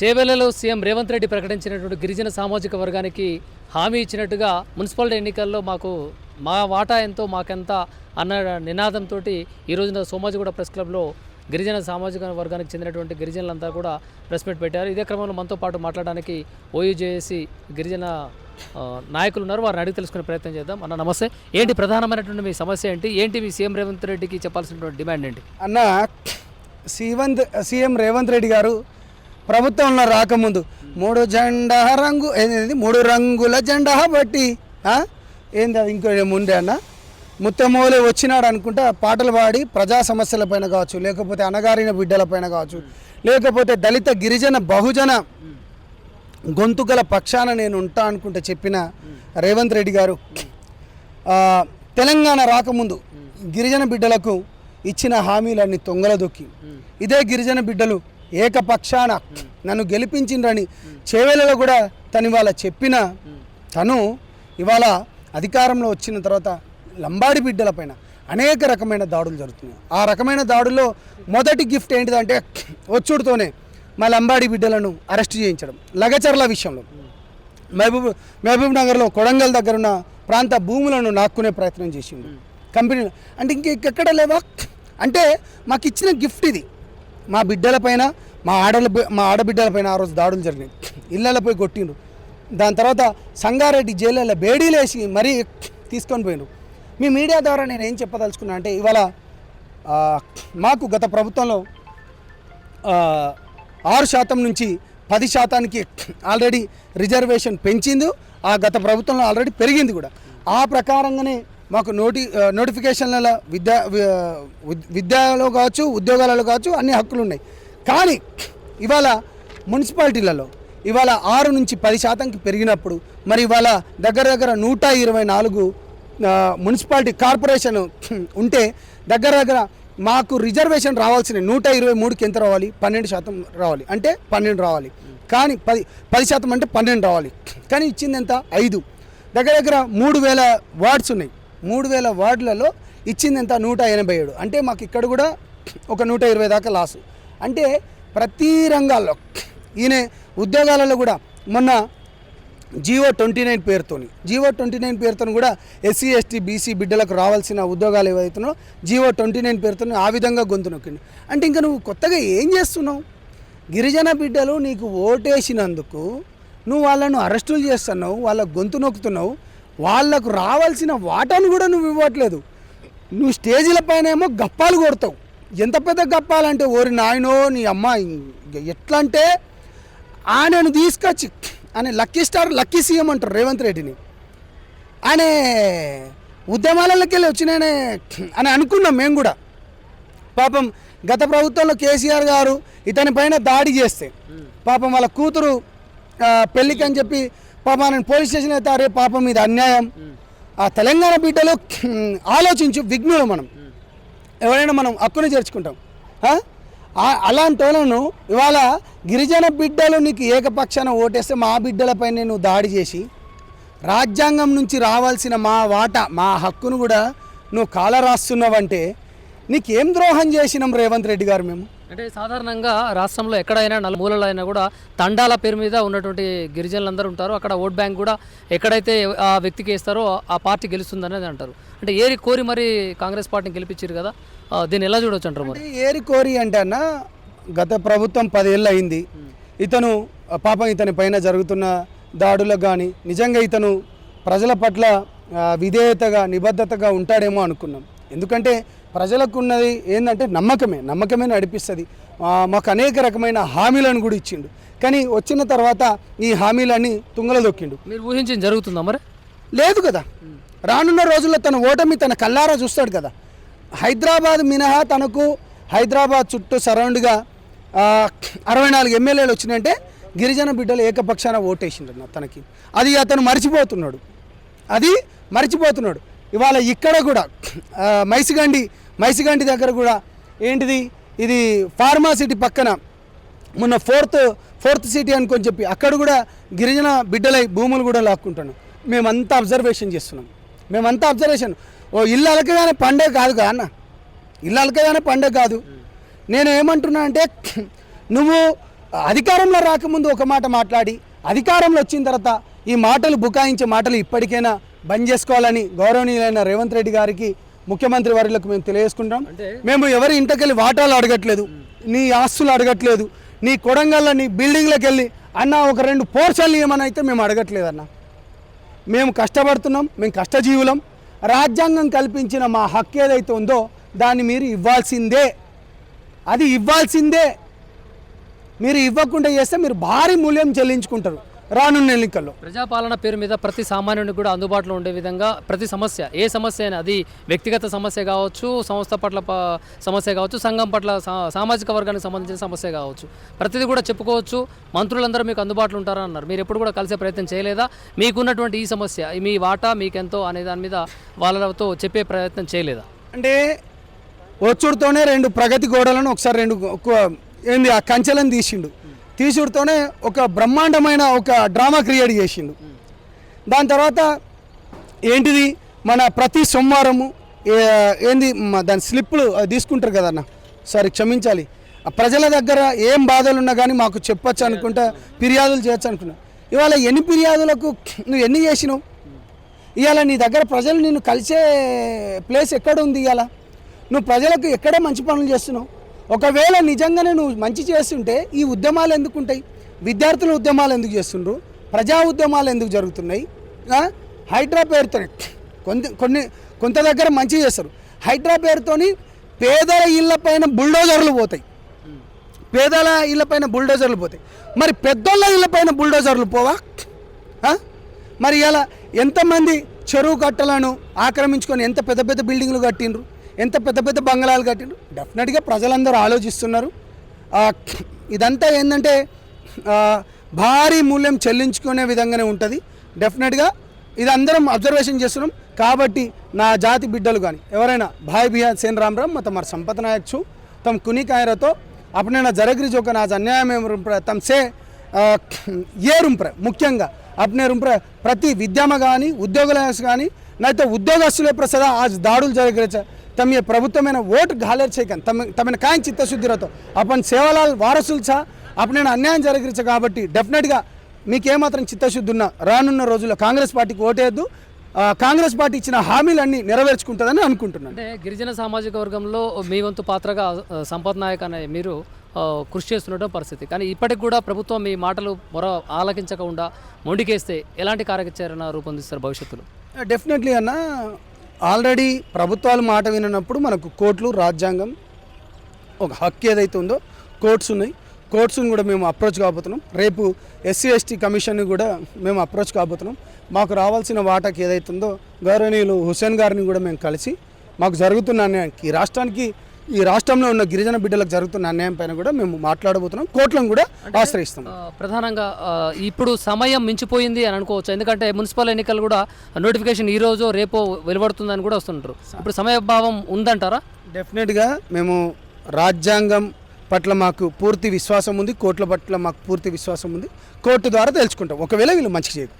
చేవెళ్ళలో CM Revanth Reddy ప్రకటించినటువంటి గిరిజన సామాజిక వర్గానికి హామీ ఇచ్చినట్టుగా మున్సిపాలిటీ ఎన్నికల్లో మాకు మా వాటా ఎంతో మాకెంత అన్న నినాదంతో ఈ రోజున సోమాజిగూడ ప్రెస్ క్లబ్లో గిరిజన సామాజిక వర్గానికి చెందినటువంటి గిరిజనులంతా కూడా ప్రెస్ మీట్ పెట్టారు. ఇదే క్రమంలో మనతో పాటు మాట్లాడడానికి ఓయూజేఏసీ గిరిజన నాయకులు ఉన్నారు. వారిని అడిగి తెలుసుకునే ప్రయత్నం చేద్దాం. అన్న నమస్తే. ఏంటి ప్రధానమైనటువంటి మీ సమస్య ఏంటి? ఏంటి మీ సీఎం రేవంత్ రెడ్డికి చెప్పాల్సినటువంటి డిమాండ్ ఏంటి? అన్న సీవంత్ సీఎం రేవంత్ రెడ్డి గారు ప్రభుత్వంలో రాకముందు మూడు జెండా రంగు ఏంది మూడు రంగుల జెండా బట్టి ఏంది అది ఇంకో ముందే అన్న? ముత్తమోలే వచ్చినాడు అనుకుంటా పాటలు పాడి ప్రజా సమస్యలపైన కావచ్చు లేకపోతే అణగారిన బిడ్డలపైన కావచ్చు లేకపోతే దళిత గిరిజన బహుజన గొంతుకల పక్షాన నేను ఉంటా అనుకుంటే చెప్పిన రేవంత్ రెడ్డి గారు. తెలంగాణ రాకముందు గిరిజన బిడ్డలకు ఇచ్చిన హామీలన్నీ తొంగలదొక్కి ఇదే గిరిజన బిడ్డలు ఏకపక్షాన నన్ను గెలిపించిండ్రని చేవేలలో కూడా తను ఇవాళ చెప్పిన తను ఇవాళ అధికారంలో వచ్చిన తర్వాత లంబాడి బిడ్డలపైన అనేక రకమైన దాడులు జరుగుతున్నాయి. ఆ రకమైన దాడుల్లో మొదటి గిఫ్ట్ ఏంటిదంటే వచ్చుడుతోనే మా లంబాడి బిడ్డలను అరెస్ట్ చేయించడం. లగచర్ల విషయంలో. మహబూబ్ మహబూబ్ నగర్లో కొడంగల్ దగ్గర ఉన్న ప్రాంత భూములను నాక్కునే ప్రయత్నం చేసిండు. కంపెనీలు అంటే ఇంకెక్కడ లేవా? అంటే మాకు ఇచ్చిన గిఫ్ట్ ఇది. మా బిడ్డలపైన మా ఆడల మా ఆడబిడ్డలపైన ఆ రోజు దాడులు జరిగినాయి. ఇళ్ళలపై కొట్టిండు దాని తర్వాత సంగారెడ్డి జైల్లో బేడీలేసి మరీ తీసుకొని పోయిండు మీ మీడియా ద్వారా నేను ఏం చెప్పదలుచుకున్నా అంటే ఇవాళ మాకు గత ప్రభుత్వంలో ఆరు శాతం నుంచి పది శాతానికి ఆల్రెడీ రిజర్వేషన్ పెంచింది. ఆ గత ప్రభుత్వంలో ఆల్రెడీ పెరిగింది కూడా. ఆ ప్రకారంగానే మాకు నోటి నోటిఫికేషన్ల విద్యా విద్యలో కావచ్చు ఉద్యోగాలలో కావచ్చు అన్ని హక్కులు ఉన్నాయి కానీ ఇవాళ మున్సిపాలిటీలలో ఇవాళ ఆరు నుంచి పది శాతంకి పెరిగినప్పుడు మరి ఇవాళ దగ్గర దగ్గర నూట ఇరవై నాలుగు మున్సిపాలిటీ కార్పొరేషన్ ఉంటే దగ్గర దగ్గర మాకు రిజర్వేషన్ రావాల్సిన నూట ఇరవై మూడుకి ఎంత రావాలి? పన్నెండు శాతం రావాలి. అంటే పన్నెండు రావాలి. కానీ పది పది శాతం అంటే పన్నెండు రావాలి. కానీ ఇచ్చింది ఎంత? ఐదు. దగ్గర దగ్గర మూడు వేల వార్డ్స్ ఉన్నాయి. మూడు వేల వార్డులలో ఇచ్చింది ఎంత నూట ఎనభై ఏడు. అంటే మాకు ఇక్కడ కూడా ఒక నూట ఇరవై దాకా లాసు. అంటే ప్రతి రంగాల్లో ఈయన ఉద్యోగాలలో కూడా మొన్న జియో ట్వంటీ నైన్ పేరుతోని జియో ట్వంటీ నైన్ పేరుతో కూడా ఎస్సీ ఎస్టీ బీసీ బిడ్డలకు రావాల్సిన ఉద్యోగాలు ఏవైతున్నాయో జియో ట్వంటీ నైన్ పేరుతో ఆ విధంగా గొంతు నొక్కింది అంటే ఇంకా నువ్వు కొత్తగా ఏం చేస్తున్నావు? గిరిజన బిడ్డలు నీకు ఓటేసినందుకు నువ్వు వాళ్ళను అరెస్టులు చేస్తున్నావు వాళ్ళ గొంతు నొక్కుతున్నావు వాళ్ళకు రావాల్సిన వాటాను కూడా నువ్వు ఇవ్వట్లేదు. నువ్వు స్టేజీల పైన ఏమో గప్పాలు కొడతావు. ఎంత పెద్ద గప్పాలంటే ఓరి నాయనో నీ అమ్మ ఎట్లా అంటే ఆయనను తీసుకొచ్చి ఆయన లక్కీ స్టార్ లక్కీ సీఎం అంటారు రేవంత్ రెడ్డిని. ఆయన ఉద్యమాలకి వెళ్ళి వచ్చినాయనే అని అనుకున్నాం మేము కూడా. పాపం గత ప్రభుత్వంలో కేసీఆర్ గారు ఇతని పైన దాడి చేస్తే పాపం వాళ్ళ కూతురు పెళ్ళికి అని చెప్పి పాప ఆయన పోలీస్ స్టేషన్ అయితే అరే పాపం మీద అన్యాయం. ఆ తెలంగాణ బిడ్డలో ఆలోచించు విఘ్నులు మనం. ఎవరైనా మనం హక్కును చేర్చుకుంటాం. అలాంటి వాళ్ళను ఇవాళ గిరిజన బిడ్డలు నీకు ఏకపక్షాన ఓటేస్తే మా బిడ్డలపై నువ్వు దాడి చేసి రాజ్యాంగం నుంచి రావాల్సిన మా వాట మా హక్కును కూడా నువ్వు కాల రాస్తున్నావంటే నీకేం ద్రోహం చేసినాం రేవంత్ రెడ్డి గారు మేము? అంటే సాధారణంగా రాష్ట్రంలో ఎక్కడైనా నలుమూలలో అయినా కూడా తండాల పేరు మీద ఉన్నటువంటి గిరిజనులందరూ ఉంటారు. అక్కడ ఓట్ బ్యాంక్ కూడా ఎక్కడైతే ఆ వ్యక్తికి వేస్తారో ఆ పార్టీ గెలుస్తుందనేది అంటారు. అంటే ఏరి కోరి మరి కాంగ్రెస్ పార్టీని గెలిపించారు కదా దీన్ని ఎలా చూడొచ్చు అంటారు మరి? ఏరి కోరి అంటే అన్న గత ప్రభుత్వం పదేళ్ళు అయింది. ఇతను పాపం ఇతని పైన జరుగుతున్న దాడులకు కానీ నిజంగా ఇతను ప్రజల పట్ల విధేయతగా నిబద్ధతగా ఉంటాడేమో అనుకున్నాం. ఎందుకంటే ప్రజలకు ఉన్నది ఏంటంటే నమ్మకమే నమ్మకమే నడిపిస్తుంది. మాకు అనేక రకమైన హామీలను కూడా ఇచ్చిండు. కానీ వచ్చిన తర్వాత ఈ హామీలన్నీ తుంగలో దొక్కిండు. మీరు ఊహించింది జరుగుతుందా మరి? లేదు కదా. రానున్న రోజుల్లో తన ఓటమి తన కల్లారా చూస్తాడు కదా. హైదరాబాద్ మినహా తనకు హైదరాబాద్ చుట్టూ సరౌండ్గా అరవై నాలుగు ఎమ్మెల్యేలు వచ్చినాయంటే గిరిజన బిడ్డలు ఏకపక్షాన ఓటేసిండ్రు తనకి. అది అతను మర్చిపోతున్నాడు. అది మర్చిపోతున్నాడు. ఇవాళ ఇక్కడ కూడా మైసిగండి మైసిగండి దగ్గర కూడా ఏంటిది? ఇది ఫార్మాసిటీ పక్కన. మొన్న ఫోర్త్ ఫోర్త్ సిటీ అనుకొని చెప్పి అక్కడ కూడా గిరిజన బిడ్డలై భూములు కూడా లాక్కుంటాను మేమంతా అబ్జర్వేషన్ చేస్తున్నాం. మేమంతా అబ్జర్వేషన్ ఓ ఇల్లు అలకగానే పండగ కాదు కదా అన్న? ఇల్లు అలకగానే పండగ కాదు. నేను ఏమంటున్నా అంటే నువ్వు అధికారంలో రాకముందు ఒక మాట మాట్లాడి అధికారంలో వచ్చిన తర్వాత ఈ మాటలు బుకాయించే మాటలు ఇప్పటికైనా బంద్ చేసుకోవాలని గౌరవనీయులైన రేవంత్ రెడ్డి గారికి ముఖ్యమంత్రి వారికి మేము తెలియజేసుకుంటాం. అంటే- మేము ఎవరి ఇంటికెళ్ళి వాటాలు అడగట్లేదు నీ ఆస్తులు అడగట్లేదు నీ కొడంగల్లో నీ బిల్డింగ్లకు వెళ్ళి అన్న ఒక రెండు పోర్షన్లు ఇవ్వమని అయితే మేము అడగట్లేదు అన్న. మేము కష్టపడుతున్నాం మేము కష్టజీవులం. రాజ్యాంగం కల్పించిన మా హక్కు ఏదైతే ఉందో దాన్ని మీరు ఇవ్వాల్సిందే. అది ఇవ్వాల్సిందే. మీరు ఇవ్వకుండా చేస్తే మీరు భారీ మూల్యం చెల్లించుకుంటారు. రానున్న ఎన్నికల్లో. ప్రజాపాలన పేరు మీద ప్రతి సామాన్యునికి కూడా అందుబాటులో ఉండే విధంగా ప్రతి సమస్య ఏ సమస్య అయినా అది వ్యక్తిగత సమస్య కావచ్చు సంస్థ పట్ల సమస్య కావచ్చు సంఘం పట్ల సామాజిక వర్గానికి సంబంధించిన సమస్య కావచ్చు. ప్రతిదీ కూడా చెప్పుకోవచ్చు. మంత్రులందరూ మీకు అందుబాటులో ఉంటారని అన్నారు. మీరు ఎప్పుడు కూడా కలిసే ప్రయత్నం చేయలేదా? మీకున్నటువంటి ఈ సమస్య మీ వాటా మీకెంతో అనే దాని మీద వాళ్ళతో చెప్పే ప్రయత్నం చేయలేదా? అంటే వచ్చుడుతోనే రెండు ప్రగతి గోడలను ఒకసారి రెండు ఏంది ఆ కంచెలను తీసిండు. తీసుడుతోనే ఒక బ్రహ్మాండమైన ఒక డ్రామా క్రియేట్ చేసిండు. దాని తర్వాత ఏంటిది? మన ప్రతి సోమవారము ఏంది? దాని స్లిప్పులు అది తీసుకుంటారు కదన్న సారీ క్షమించాలి. ఆ ప్రజల దగ్గర ఏం బాధలు ఉన్నా కానీ మాకు చెప్పచ్చు అనుకుంటా ఫిర్యాదులు చేయొచ్చు అనుకున్నా. ఇవాళ ఎన్ని ఫిర్యాదులకు నువ్వు ఎన్ని చేసినావు? ఇవాళ నీ దగ్గర ప్రజలు నిన్ను కలిసే ప్లేస్ ఎక్కడ ఉంది ఇవాళ? నువ్వు ప్రజలకు ఎక్కడ మంచి పనులు చేస్తున్నావు? ఒకవేళ నిజంగానే నువ్వు మంచి చేస్తుంటే ఈ ఉద్యమాలు ఎందుకు ఉంటాయి? విద్యార్థుల ఉద్యమాలు ఎందుకు చేస్తుండ్రు? ప్రజా ఉద్యమాలు ఎందుకు జరుగుతున్నాయి? హైడ్రా పేరుతో కొంత కొన్ని కొంత దగ్గర మంచి చేస్తారు. హైడ్రా పేరుతోని పేదల ఇళ్ళ పైన బుల్డోజర్లు పోతాయి. పేదల ఇళ్ళ పైన బుల్డోజర్లు పోతాయి. మరి పెద్దోళ్ళ ఇళ్ళ పైన బుల్డోజర్లు పోవా? మరి ఇలా ఎంతమంది చెరువు కట్టలను ఆక్రమించుకొని ఎంత పెద్ద పెద్ద బిల్డింగ్లు కట్టిండ్రు? ఎంత పెద్ద పెద్ద బంగ్లాలు కట్టిండు డెఫినెట్గా ప్రజలందరూ ఆలోచిస్తున్నారు. ఇదంతా ఏంటంటే భారీ మూల్యం చెల్లించుకునే విధంగానే ఉంటుంది. డెఫినెట్గా ఇది అందరం అబ్జర్వేషన్ చేస్తున్నాం. కాబట్టి నా జాతి బిడ్డలు కానీ ఎవరైనా భాయ్ బిహార్ సేన్ రామ్ రామ్ తమ మరి సంపత్ తమ కుని కాయరతో అప్పుడైనా జరగ్రి జోక నా అన్యాయం తమ సే ఏ రుంప్ర ముఖ్యంగా అప్నే రుంప్ర ప్రతి విద్యమ కానీ ఉద్యోగుల కానీ నైతే ఉద్యోగస్తుల ప్రసాద ఆ దాడులు జరిగే తమ ప్రభుత్వమైన ఓటు గాలేర్చేయకండి తమ తమను కాయం చిత్తశుద్ధిరతో అప్పని సేవలాల్ వారసులు చా అప్పుడు నేను అన్యాయం జరగచ్చు కాబట్టి డెఫినెట్గా మీకేమాత్రం చిత్తశుద్ధి ఉన్న రానున్న రోజుల్లో కాంగ్రెస్ పార్టీకి ఓటేయద్దు. కాంగ్రెస్ పార్టీ ఇచ్చిన హామీలన్నీ నెరవేర్చుకుంటుందని అనుకుంటున్నాను. అంటే గిరిజన సామాజిక వర్గంలో మీ వంతు పాత్రగా సంపద్ నాయక్ అనే మీరు కృషి చేస్తున్న పరిస్థితి. కానీ ఇప్పటికి కూడా ప్రభుత్వం మీ మాటలు మొర ఆలకించకుండా మొండికేస్తే ఎలాంటి కార్యాచరణ రూపొందిస్తారు భవిష్యత్తులో? డెఫినెట్లీ అన్న. ఆల్రెడీ ప్రభుత్వాలు మాట వినప్పుడు మనకు కోర్టులు రాజ్యాంగం ఒక హక్కు ఏదైతే ఉందో కోర్ట్స్ ఉన్నాయి. కోర్ట్స్ని కూడా మేము అప్రోచ్ కాబోతున్నాం. రేపు ఎస్సీ ఎస్టీ కమిషన్ని కూడా మేము అప్రోచ్ కాబోతున్నాం. మాకు రావాల్సిన వాటాకి ఏదైతుందో గౌరవనీయులు హుసేన్ గారిని కూడా మేము కలిసి మాకు జరుగుతున్న ఈ రాష్ట్రానికి ఈ రాష్ట్రంలో ఉన్న గిరిజన బిడ్డలకు జరుగుతున్న అన్యాయం పైన కూడా మేము మాట్లాడబోతున్నాం. కోర్టులను కూడా ఆశ్రయిస్తాం. ప్రధానంగా ఇప్పుడు సమయం మించిపోయింది అని అనుకోవచ్చు. ఎందుకంటే మున్సిపల్ ఎన్నికలు కూడా నోటిఫికేషన్ ఈ రోజు రేపో వెలువడుతుందని కూడా వస్తుంటారు. ఇప్పుడు సమయభావం ఉందంటారా? డెఫినెట్గా మేము రాజ్యాంగం పట్ల మాకు పూర్తి విశ్వాసం ఉంది కోర్టుల పట్ల మాకు పూర్తి విశ్వాసం ఉంది. కోర్టు ద్వారా తెలుసుకుంటాం ఒకవేళ వీళ్ళు మంచి చేయకు